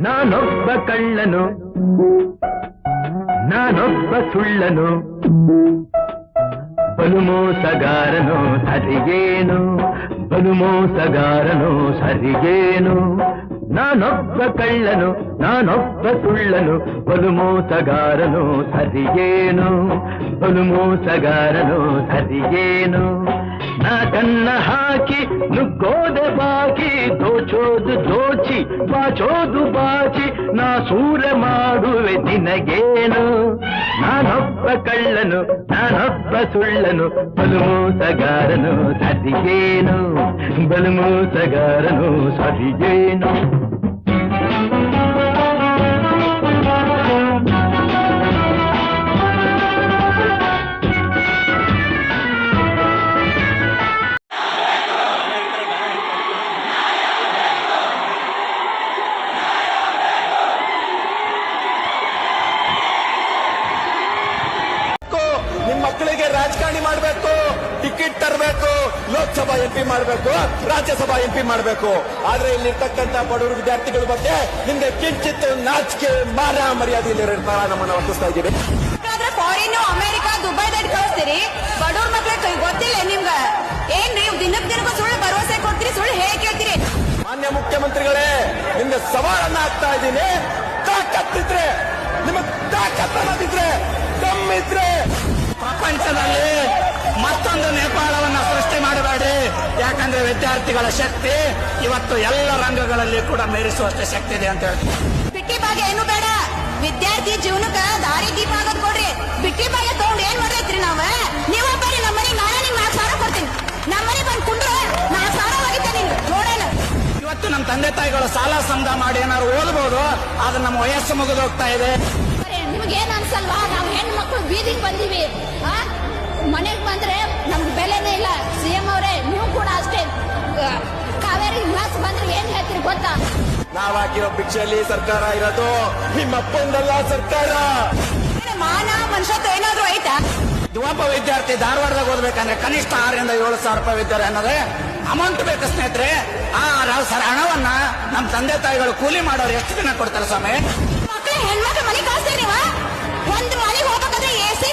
ನಾನೊಬ್ಬ ಕಳ್ಳನು ನಾನೊಬ್ಬ ಸುಳ್ಳನು ಬಲು ಮೋಸಗಾರನು ಸರಿಗೇನು ಬಲು ಮೋಸಗಾರನು ಸರಿಗೇನು ನಾನೊಬ್ಬ ಕಳ್ಳನು ನಾನೊಬ್ಬ ಸುಳ್ಳನು ಬಲು ಮೋಸಗಾರನು ಸರಿಗೇನು ಬಲು ಮೋಸಗಾರನು ಸರಿಗೇನು ನಾ ಕನ್ನ ಹಾಕಿ ನುಗ್ಗೋದೆ ಬಾಕಿ ದೋಚೋದು ದೋಚಿ ಬಾಚೋದು ಬಾಚಿ ನಾ ಸೂರ ಮಾಡುವೆ ದಿನಗೇನು ನಾನೊಬ್ಬ ಕಳ್ಳನು ನಾನೊಬ್ಬ ಸುಳ್ಳನು ಬಲು ಮೋಸಗಾರನು ಸರಿಗೇನು ಬಲು ರಾಜಕಾರಣಿ ಮಾಡಬೇಕು ಟಿಕೆಟ್ ತರಬೇಕು ಲೋಕಸಭಾ ಎಂಪಿ ಮಾಡಬೇಕು ರಾಜ್ಯಸಭಾ ಎಂಪಿ ಮಾಡಬೇಕು. ಆದ್ರೆ ಇಲ್ಲಿರ್ತಕ್ಕಂಥ ಬಡವರು ವಿದ್ಯಾರ್ಥಿಗಳ ಬಗ್ಗೆ ನಿಮ್ಗೆ ಕಿಂಚಿತ್ ನಾಚಿಕೆ ಮಾನ ಮರ್ಯಾದೆ ಇಲ್ಲಿರ್ತಾರ ನಮ್ಮನ್ನ ವರ್ತಿಸ್ತಾ ಇದ್ದೀವಿ ಆದ್ರೆ ಫಾರಿನ್ ಅಮೆರಿಕ ದುಬೈ ದಡ್ ಕಳಿಸ್ತೀರಿ. ಬಡವ್ರ ಕೈ ಗೊತ್ತಿಲ್ಲ ನಿಮ್ಗ. ಏನ್ರಿ ದಿನಕ್ ದಿನಕ್ಕೂ ಸುಳ್ಳು ಭರವಸೆ ಕೊಡ್ತೀರಿ ಸುಳ್ಳು ಹೇಗೆ ಕೇಳ್ತೀರಿ? ಮಾನ್ಯ ಮುಖ್ಯಮಂತ್ರಿಗಳೇ ನಿಮ್ಗೆ ಸವಾಲನ್ನ ಹಾಕ್ತಾ ಇದ್ದೀನಿ. ತಾಕತ್ತಿದ್ರೆ ನಿಮಗ್ ತಾಕತ್ ಅನ್ನೋದಿದ್ರೆ ದಮ್ಮಿದ್ರೆ ಯಾಕಂದ್ರೆ ವಿದ್ಯಾರ್ಥಿಗಳ ಶಕ್ತಿ ಇವತ್ತು ಎಲ್ಲ ರಂಗಗಳಲ್ಲಿ ಕೂಡ ಮೇರಿಸುವಷ್ಟು ಶಕ್ತಿ ಇದೆ ಅಂತ ಹೇಳ್ತೀವಿ ಬಿಟ್ಟಿ ಭಾಗ್ಯ ಏನು ಬೇಡ. ವಿದ್ಯಾರ್ಥಿ ಜೀವನಕ್ಕ ದಾರಿ ದೀಪ ಆಗೋದ್ ಕೊಡ್ರಿ. ಬಿಟ್ಟಿ ಭಾಗ್ಯ ತಗೊಂಡ್ ಏನ್ ಮಾಡ್ರಿ ನಾವ? ನೀವ ಬರ್ರಿ ನಮ್ಮ ಮನೆಗೆ ನಾನೇ ನಿಮ್ಗೆ ನಾಲ್ಕು ಸಾವಿರ ಕೊಡ್ತೀನಿ. ನಮ್ಮ ಮನೆಗೆ ಬಂದ್ ಕುಂಡ್ರ ನಾಲ್ಕು ಸಾವಿರ ಹೋಗಿದ್ದೆ ನೀನು. ನೋಡೋಣ. ಇವತ್ತು ನಮ್ಮ ತಂದೆ ತಾಯಿಗಳು ಸಾಲ ಸಮದ ಮಾಡಿ ಏನಾದ್ರು ಓದ್ಬೋದು ಆದ್ರೆ ನಮ್ಮ ವಯಸ್ಸು ಮುಗಿದೋಗ್ತಾ ಇದೆ. ನಿಮ್ಗೆ ಏನ್ ಅನ್ಸಲ್ವಾ? ನಾವು ಹೆಣ್ಮಕ್ಳು ಬೀದಿಗೆ ಬಂದೀವಿ. ನಾವ್ ಹಾಕಿರೋ ಭಿಕ್ಷೆಯಲ್ಲಿ ಸರ್ಕಾರ ಇರೋದು ನಿಮ್ಮಪ್ಪಂದಲ್ಲ ಸರ್ಕಾರ. ಮಾನ ಮನುಷ್ಯತ್ವ ಏನಾದ್ರು ಐತಾ? ಒಬ್ಬ ವಿದ್ಯಾರ್ಥಿ ಧಾರವಾಡದಾಗ ಓದ್ಬೇಕಂದ್ರೆ ಕನಿಷ್ಠ ಆರರಿಂದ ಏಳು ಸಾವಿರ ರೂಪಾಯಿ ವಿದ್ಯಾರ್ಥಿ ಅನ್ನೋದೇ ಅಮೌಂಟ್ ಬೇಕು ಸ್ನೇಹಿತರೆ. ಆ ಸರ್ ಹಣವನ್ನ ನಮ್ಮ ತಂದೆ ತಾಯಿಗಳು ಕೂಲಿ ಮಾಡೋರು ಎಷ್ಟು ದಿನ ಕೊಡ್ತಾರೆ ಸ್ವಾಮಿ? ಮಕ್ಳು ಹೆಣ್ಮಕ್ಳು ಮನೆ ಕಳಿಸ್ತೀರಿ ನೀವ. ಒಂದು ಮನೆಗೆ ಹೋಗ್ಬೇಕಂದ್ರೆ ಎ ಸಿ